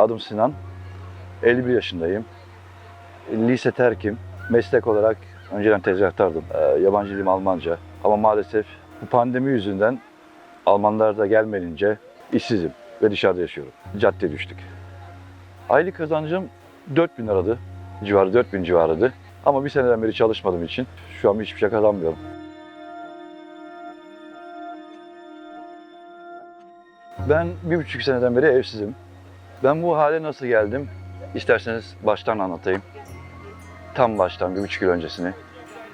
Adım Sinan. 51 yaşındayım. Lise terkim. Meslek olarak önceden tezgahtardım. Ee, yabancı dilim Almanca. Ama maalesef bu pandemi yüzünden Almanlar da gelmeyince işsizim ve dışarıda yaşıyorum. Caddeye düştük. Aylık kazancım 4000 liradı. Civarı 4000 civarıydı. Ama bir seneden beri çalışmadığım için şu an hiçbir şey kazanmıyorum. Ben bir buçuk seneden beri evsizim. Ben bu hale nasıl geldim? İsterseniz baştan anlatayım. Tam baştan, bir buçuk yıl öncesini.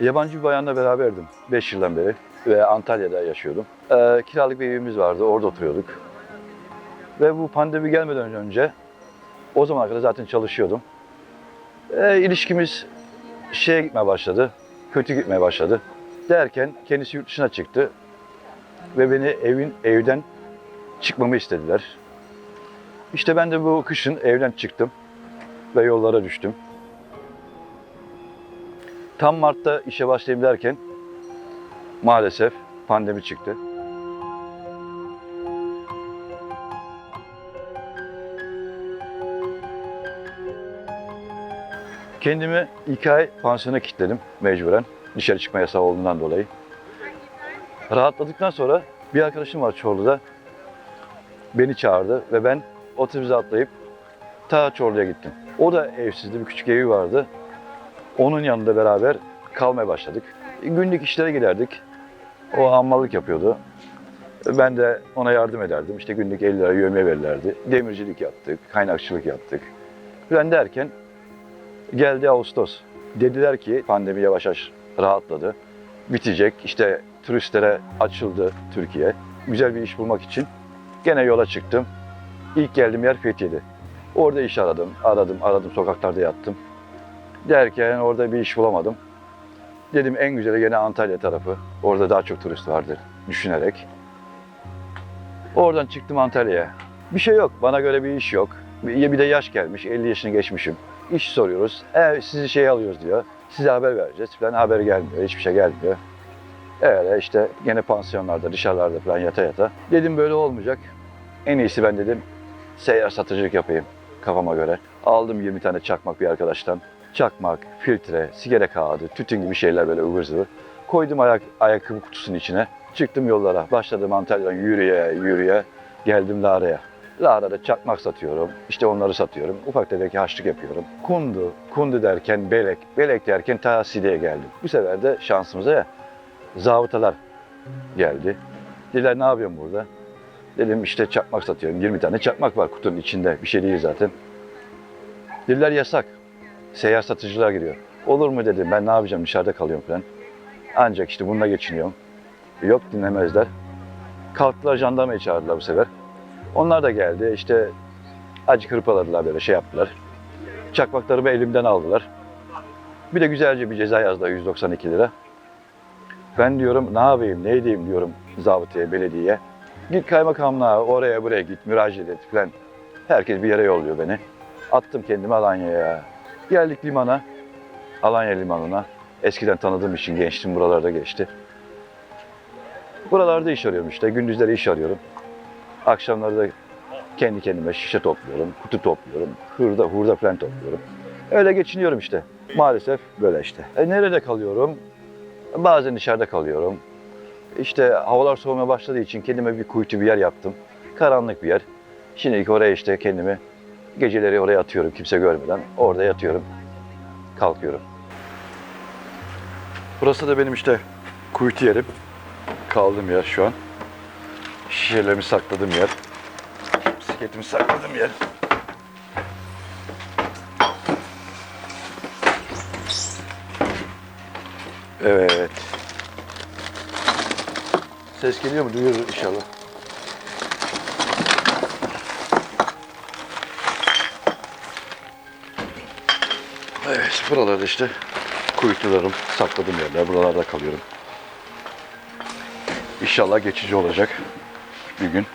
Yabancı bir bayanla beraberdim 5 yıldan beri ve Antalya'da yaşıyordum. Ee, kiralık bir evimiz vardı, orada oturuyorduk. Ve bu pandemi gelmeden önce, o zamana kadar zaten çalışıyordum. Ee, ilişkimiz şeye gitmeye başladı, kötü gitmeye başladı. Derken kendisi yurt dışına çıktı ve beni evin evden çıkmamı istediler. İşte ben de bu kışın evden çıktım ve yollara düştüm. Tam Mart'ta işe başlayayım derken maalesef pandemi çıktı. Kendimi iki ay pansiyona kilitledim mecburen. Dışarı çıkma yasağı olduğundan dolayı. Rahatladıktan sonra bir arkadaşım var Çorlu'da. Beni çağırdı ve ben otobüse atlayıp ta Çorlu'ya gittim. O da evsizdi, bir küçük evi vardı. Onun yanında beraber kalmaya başladık. Günlük işlere giderdik. O hammallık yapıyordu. Ben de ona yardım ederdim. İşte günlük 50 lira yövme verirlerdi. Demircilik yaptık, kaynakçılık yaptık. Ben derken geldi Ağustos. Dediler ki pandemi yavaş yavaş rahatladı. Bitecek. İşte turistlere açıldı Türkiye. Güzel bir iş bulmak için gene yola çıktım. İlk geldiğim yer Fethiye'di. Orada iş aradım, aradım, aradım, sokaklarda yattım. Derken orada bir iş bulamadım. Dedim en güzeli gene Antalya tarafı. Orada daha çok turist vardır düşünerek. Oradan çıktım Antalya'ya. Bir şey yok, bana göre bir iş yok. Bir de yaş gelmiş, 50 yaşını geçmişim. İş soruyoruz, e, sizi şey alıyoruz diyor. Size haber vereceğiz falan haber gelmiyor, hiçbir şey gelmiyor. Öyle işte gene pansiyonlarda, dışarılarda falan yata yata. Dedim böyle olmayacak. En iyisi ben dedim seyyar satıcılık yapayım kafama göre. Aldım 20 tane çakmak bir arkadaştan. Çakmak, filtre, sigara kağıdı, tütün gibi şeyler böyle ıvır zıvır. Koydum ayak, ayakkabı kutusunun içine. Çıktım yollara. Başladım Antalya'dan yürüye yürüye. Geldim Lara'ya. Lara'da çakmak satıyorum. İşte onları satıyorum. Ufak tefek haçlık yapıyorum. Kundu, kundu derken belek, belek derken ta Side'ye geldim. Bu sefer de şansımıza ya zabıtalar geldi. Dediler ne yapıyorsun burada? Dedim işte çakmak satıyorum. 20 tane çakmak var kutunun içinde. Bir şey değil zaten. Dediler yasak. Seyyar satıcılar giriyor. Olur mu dedim ben ne yapacağım dışarıda kalıyorum falan. Ancak işte bununla geçiniyorum. Yok dinlemezler. Kalktılar jandarmayı çağırdılar bu sefer. Onlar da geldi işte acı hırpaladılar böyle şey yaptılar. Çakmaklarımı elimden aldılar. Bir de güzelce bir ceza yazdılar 192 lira. Ben diyorum ne yapayım ne edeyim diyorum zabıtaya belediyeye. Git kaymakamlığa oraya buraya git müracaat et falan. Herkes bir yere yolluyor beni. Attım kendimi Alanya'ya. Geldik limana. Alanya limanına. Eskiden tanıdığım için gençliğim buralarda geçti. Buralarda iş arıyorum işte. Gündüzleri iş arıyorum. Akşamları da kendi kendime şişe topluyorum, kutu topluyorum, hurda, hurda falan topluyorum. Öyle geçiniyorum işte. Maalesef böyle işte. E, nerede kalıyorum? Bazen dışarıda kalıyorum. İşte havalar soğumaya başladığı için kendime bir kuytu bir yer yaptım. Karanlık bir yer. Şimdilik oraya işte kendimi geceleri oraya atıyorum kimse görmeden. Orada yatıyorum. Kalkıyorum. Burası da benim işte kuytu yerim. Kaldığım yer şu an. Şişelerimi sakladığım yer. Bisikletimi sakladığım yer. Evet. Ses geliyor mu? Duyuyoruz inşallah. Evet, buralarda işte kuytularım, sakladığım yerler. Buralarda kalıyorum. İnşallah geçici olacak bir gün.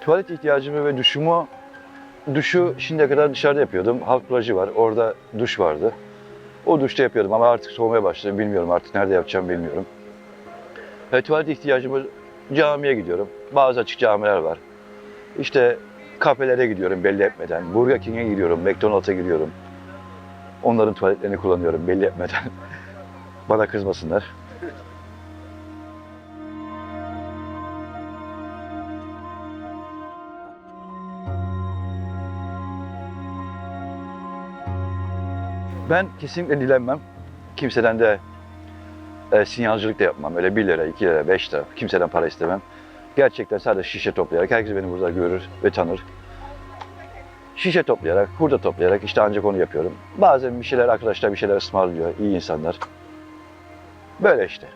Tuvalet ihtiyacımı ve duşumu, duşu şimdiye kadar dışarıda yapıyordum. Halk plajı var, orada duş vardı. O duşta yapıyordum ama artık soğumaya başladı. Bilmiyorum artık nerede yapacağım bilmiyorum. Ve tuvalet ihtiyacımı camiye gidiyorum. Bazı açık camiler var. İşte Kafelere gidiyorum belli etmeden. Burger King'e gidiyorum, McDonald's'a gidiyorum. Onların tuvaletlerini kullanıyorum belli etmeden. Bana kızmasınlar. Ben kesinlikle dilenmem. Kimseden de e, sinyalcılık da yapmam. Öyle 1 lira, 2 lira, 5 lira. Kimseden para istemem. Gerçekten sadece şişe toplayarak, herkes beni burada görür ve tanır. Şişe toplayarak, hurda toplayarak işte ancak onu yapıyorum. Bazen bir şeyler arkadaşlar bir şeyler ısmarlıyor, iyi insanlar. Böyle işte.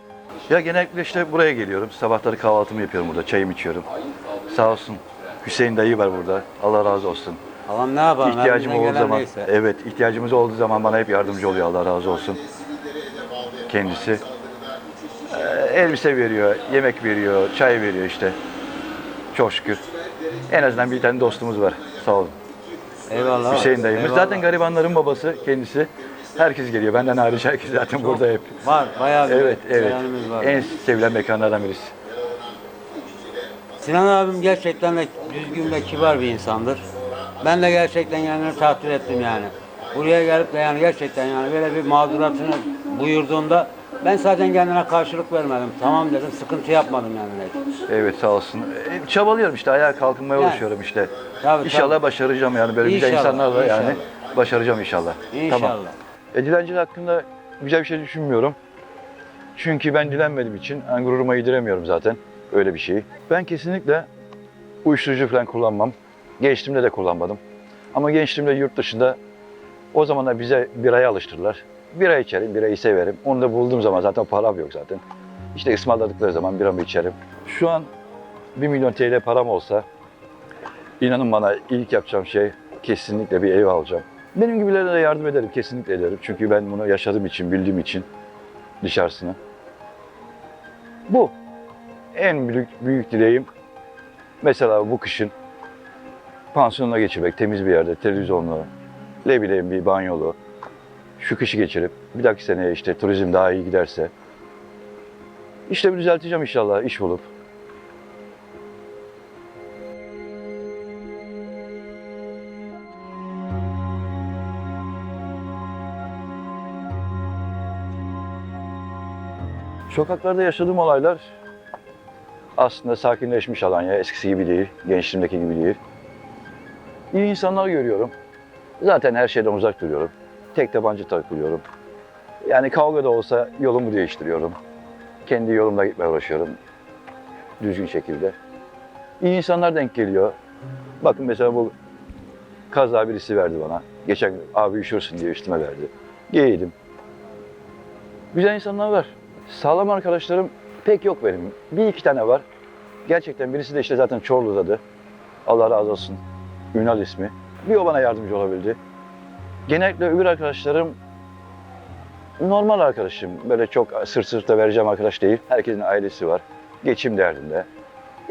Ya genellikle işte buraya geliyorum. Sabahları kahvaltımı yapıyorum burada, çayımı içiyorum. Sağ olsun Hüseyin dayı var burada. Allah razı olsun. Allah'ım ne yapalım? İhtiyacım elimizden olduğu gelen zaman, neyse. evet ihtiyacımız olduğu zaman bana hep yardımcı oluyor Allah razı olsun. Kendisi. Elbise veriyor, yemek veriyor, çay veriyor işte. Çok şükür. En azından bir tane dostumuz var. Sağ olun. Eyvallah. Hüseyin dayımız. eyvallah. Zaten garibanların babası kendisi. Herkes geliyor. Benden hariç herkes zaten burada hep. Var, bayağı bir Evet, evet. var. En sevilen mekanlardan birisi. Sinan abim gerçekten de düzgün ve kibar bir insandır. Ben de gerçekten kendini takdir ettim yani. Buraya gelip de yani gerçekten yani böyle bir mağduratını buyurduğunda ben zaten kendine karşılık vermedim. Tamam dedim, sıkıntı yapmadım yani. Evet sağ olsun. E, çabalıyorum işte ayağa kalkmaya Yani. uğraşıyorum işte. Tabii, inşallah tabii. başaracağım yani böyle güzel İnşallah, insanlarla yani başaracağım inşallah. İnşallah. Tamam. E, dilencilik hakkında güzel bir şey düşünmüyorum. Çünkü ben dilenmediğim için yani gururuma yediremiyorum zaten öyle bir şeyi. Ben kesinlikle uyuşturucu falan kullanmam. Gençliğimde de kullanmadım. Ama gençliğimde yurt dışında o zamanlar bize biraya alıştırdılar. Bira içerim, birayı severim. Onu da bulduğum zaman zaten param yok zaten. İşte ısmarladıkları zaman biramı içerim. Şu an 1 milyon TL param olsa inanın bana ilk yapacağım şey kesinlikle bir ev alacağım. Benim gibilerine de yardım ederim, kesinlikle ederim. Çünkü ben bunu yaşadığım için, bildiğim için dışarısını. Bu en büyük, büyük dileğim. Mesela bu kışın pansiyonuna geçirmek, temiz bir yerde, televizyonlu, ne bileyim bir banyolu. Şu kışı geçirip bir dahaki seneye işte turizm daha iyi giderse işlemi düzelteceğim inşallah iş bulup. Sokaklarda yaşadığım olaylar aslında sakinleşmiş Alanya. Eskisi gibi değil, gençliğimdeki gibi değil. İyi insanlar görüyorum. Zaten her şeyden uzak duruyorum. Tek tabanca takılıyorum. Yani kavga da olsa yolumu değiştiriyorum. Kendi yolumda gitmeye uğraşıyorum. Düzgün şekilde. İyi insanlar denk geliyor. Bakın mesela bu kaza birisi verdi bana. Geçen abi üşürsün diye üstüme verdi. Giydim. Güzel insanlar var. Sağlam arkadaşlarım pek yok benim. Bir iki tane var. Gerçekten birisi de işte zaten Çorlu'dadı. Allah razı olsun. Ünal ismi. Bir o bana yardımcı olabildi. Genellikle öbür arkadaşlarım normal arkadaşım. Böyle çok sırt sırta vereceğim arkadaş değil. Herkesin ailesi var. Geçim derdinde.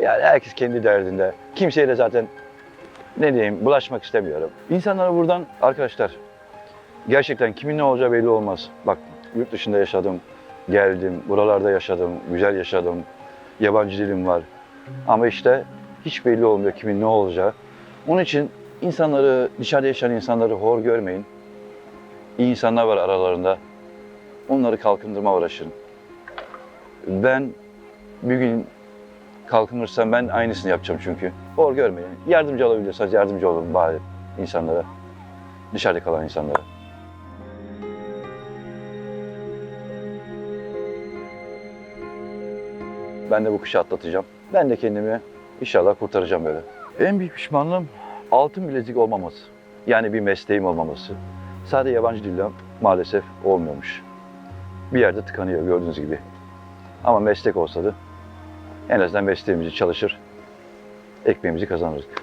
Yani herkes kendi derdinde. Kimseye de zaten ne diyeyim bulaşmak istemiyorum. İnsanlara buradan arkadaşlar gerçekten kimin ne olacağı belli olmaz. Bak yurt dışında yaşadım, geldim, buralarda yaşadım, güzel yaşadım. Yabancı dilim var. Ama işte hiç belli olmuyor kimin ne olacağı. Onun için insanları, dışarıda yaşayan insanları hor görmeyin. İyi insanlar var aralarında. Onları kalkındırma uğraşın. Ben bir gün kalkınırsam ben aynısını yapacağım çünkü. Hor görmeyin. Yardımcı olabiliyorsanız yardımcı olun bari insanlara. Dışarıda kalan insanlara. Ben de bu kışı atlatacağım. Ben de kendimi inşallah kurtaracağım böyle. En büyük pişmanlığım altın bilezik olmaması. Yani bir mesleğim olmaması. Sadece yabancı dille maalesef olmuyormuş. Bir yerde tıkanıyor gördüğünüz gibi. Ama meslek olsa da en azından mesleğimizi çalışır, ekmeğimizi kazanırdık.